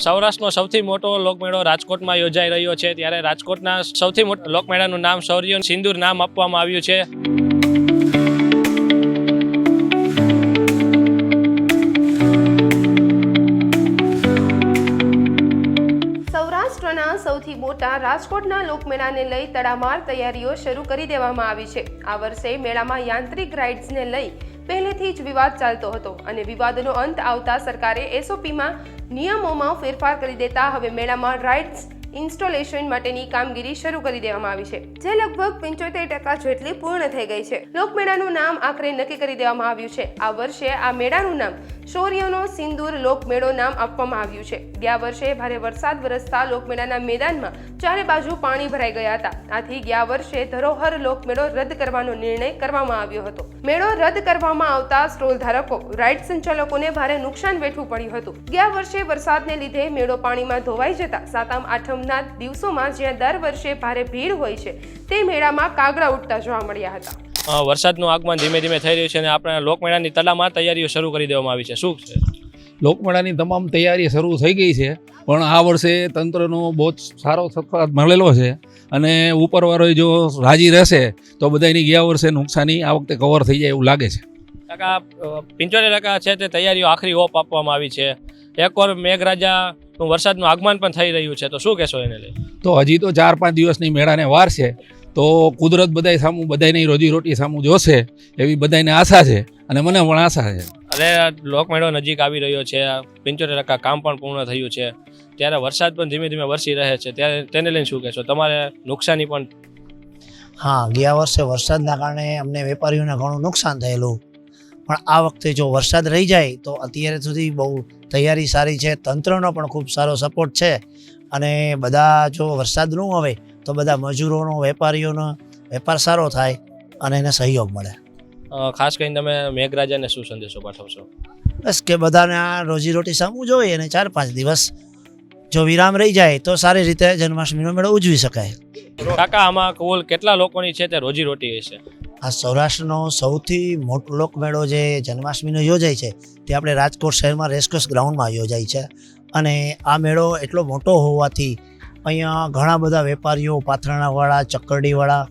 સૌરાષ્ટ્રનો સૌથી મોટો લોકમેળો રાજકોટમાં યોજાઈ રહ્યો છે. ત્યારે રાજકોટના સૌથી મોટા, લોકમેળાનું નામ શૌર્ય સિંદૂર નામ આપવામાં આવ્યું છે. સૌરાષ્ટ્રના સૌથી મોટા રાજકોટના લોકમેળાને લઈ તડામાર તૈયારીઓ શરૂ કરી દેવામાં આવી છે. આ વર્ષે મેળામાં યાંત્રિક રાઇડ્સને લઈ પહેલેથી જ વિવાદ ચાલતો હતો અને વિવાદનો અંત આવતા સરકારે એસઓપીમાં નિયમોમાં ફેરફાર કરી દેતા હવે મેળામાં રાઇડ્સ ઇન્સ્ટોલેશન માટેની કામગીરી શરૂ કરી દેવામાં આવી છે, જે લગભગ પંચોતેર ટકા જેટલી પૂર્ણ થઈ ગઈ છે. લોકમેળાનું નામ આખરે નક્કી કરી દેવામાં આવ્યું છે. આ વર્ષે આ મેળાનું નામ શૌર્યનો સિંદૂર લોકમેળો નામ આપવામાં આવ્યું છે. ગયા વર્ષે ભારે વરસાદ વરસતા લોકમેળાના મેદાનમાં ચારે બાજુ પાણી ભરાઈ ગયા હતા. આથી ગયા વર્ષે ધરોહર લોકમેળો રદ કરવાનો નિર્ણય કરવામાં આવ્યો હતો. મેળો રદ કરવામાં આવતા સ્ટોલ ધારકો રાઇડ સંચાલકોને ભારે નુકસાન વેઠવું પડ્યું હતું. ગયા વર્ષે વરસાદને લીધે મેળો પાણીમાં ધોવાઈ જતા સાતમ આઠમના દિવસોમાં જ્યાં દર વર્ષે ભારે ભીડ હોય છે તે મેળામાં કાગડા ઉઠતા જોવા મળ્યા હતા. વરસાદનું આગમન ધીમે ધીમે થઈ રહ્યું છે અને આપણે લોકમેળાની તલામાં તૈયારીઓ શરૂ કરી દેવામાં આવી છે. શું છે? લોકમેળાની તમામ તૈયારી શરૂ થઈ ગઈ છે પણ આ વર્ષે તંત્રનો બહુ જ સારો સફાત મળેલો છે અને ઉપરવાળો જો રાજી રહેશે તો બધાની ગયા વર્ષે નુકસાની આ વખતે કવર થઈ જાય એવું લાગે છે. ટકા પંચોતેર ટકા છે તે તૈયારીઓ આખરી ઓપ આપવામાં આવી છે. એક મેઘરાજા મેઘરાજાનું વરસાદનું આગમન પણ થઈ રહ્યું છે તો શું કહેશો એને લઈ? તો હજી તો ચાર પાંચ દિવસની મેળાને વાર છે તો કુદરત બધાય સામું બધાની રોજીરોટી સામું જોશે એવી બધાને આશા છે અને મને પણ આશા છે. અને લોકમેળો નજીક આવી રહ્યો છે પંચોતેર ટકા કામ પણ પૂર્ણ થયું છે ત્યારે વરસાદ પણ ધીમે ધીમે વરસી રહે છે ત્યારે તેને લઈને શું કહેશો? તમારે નુકસાની પણ હા ગયા વર્ષે વરસાદના કારણે અમને વેપારીઓને ઘણું નુકસાન થયેલું. પણ આ વખતે જો વરસાદ રહી જાય તો અત્યારે સુધી બહુ તૈયારી સારી છે. તંત્રનો પણ ખૂબ સારો સપોર્ટ છે. અને બધા જો વરસાદ ન આવે તો બધા મજૂરોનો વેપારીઓનો વેપાર સારો થાય અને એને સહયોગ મળે. ખાસ કરીને તમે મેઘરાજાને શું સંદેશો પાઠવશો? બસ કે બધાને આ રોજીરોટી સામું જોઈએ અને ચાર પાંચ દિવસ. જો વિરામ રહી જાય તો સારી રીતે જન્માષ્ટમીનો મેળો ઉજવી શકાય. કાકા આમાં કુલ કેટલા લોકોની છે તે રોજીરોટી હશે? આ સૌરાષ્ટ્રનો સૌથી મોટો લોકમેળો જે જન્માષ્ટમીનો યોજાય છે, તે આપણે રાજકોટ શહેરમાં રેસકોર્સ ગ્રાઉન્ડમાં યોજાય છે. અને આ મેળો એટલો મોટો હોવાથી અહીંયા ઘણા બધા વેપારીઓ, પાથરણાવાળા, ચક્કરડીવાળા,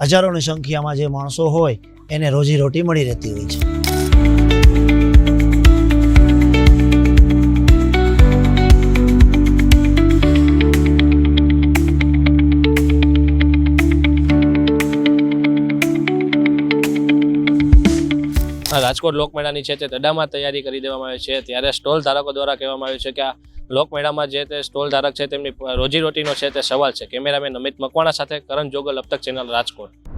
હજારોની સંખ્યામાં જે માણસો હોય, એને રોજીરોટી મળી રહેતી હોય છે. રાજકોટ લોકમેળાની છે તે તડામાં તૈયારી કરી દેવામાં આવી છે. ત્યારે સ્ટોલ ધારકો દ્વારા કહેવામાં આવ્યું છે કે આ લોકમેળામાં જે તે સ્ટોલ ધારક છે તેમની રોજીરોટીનો છે તે સવાલ છે. કેમેરામેન અમિત મકવાણા સાથે કરણ જોગલ અપતક ચેનલ રાજકોટ.